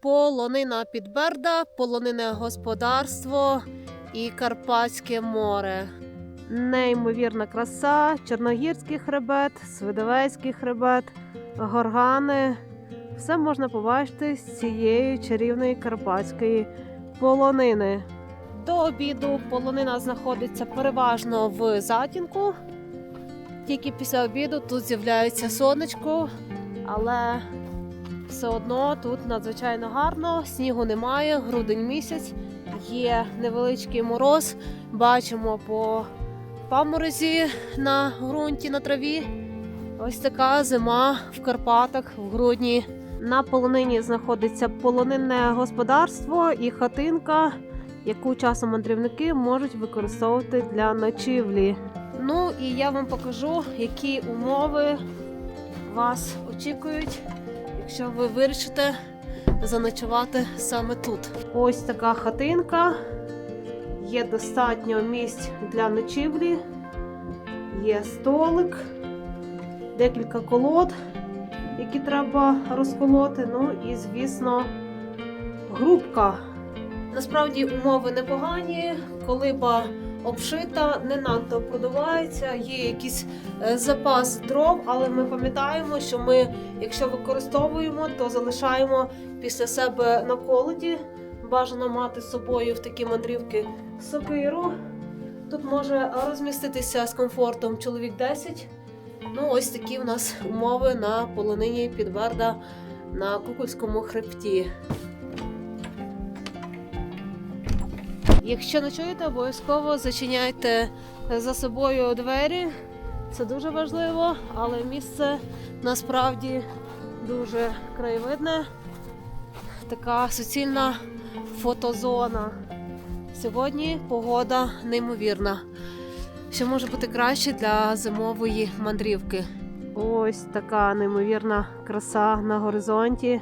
полонина Підберда, полонине господарство і Карпатське море. Неймовірна краса, Чорногірський хребет, Свидовецький хребет, горгани. Все можна побачити з цієї чарівної карпатської полонини. До обіду полонина знаходиться переважно в затінку. Тільки після обіду тут з'являється сонечко, але все одно тут надзвичайно гарно, снігу немає, грудень місяць, є невеличкий мороз. Бачимо по паморозі на ґрунті на траві. Ось така зима в Карпатах в грудні. На полонині знаходиться полонинне господарство і хатинка, яку часом мандрівники можуть використовувати для ночівлі. Ну і я вам покажу, які умови вас очікують, якщо ви вирішите заночувати саме тут. Ось така хатинка. Є достатньо місць для ночівлі, є столик, декілька колод, які треба розколоти. Ну і, звісно, грубка. Насправді умови непогані, колиба обшита, не надто продувається, є якийсь е, запас дров, але ми пам'ятаємо, що ми, якщо використовуємо, то залишаємо після себе на колоді. Бажано мати з собою в такі мандрівки сокиру. Тут може розміститися з комфортом чоловік 10. Ну, ось такі в нас умови на полонині Підверда на Кукольському хребті. Якщо не чуєте, обов'язково зачиняйте за собою двері. Це дуже важливо, але місце насправді дуже краєвидне. Така суцільна фотозона. Сьогодні погода неймовірна. Що може бути краще для зимової мандрівки? Ось така неймовірна краса на горизонті.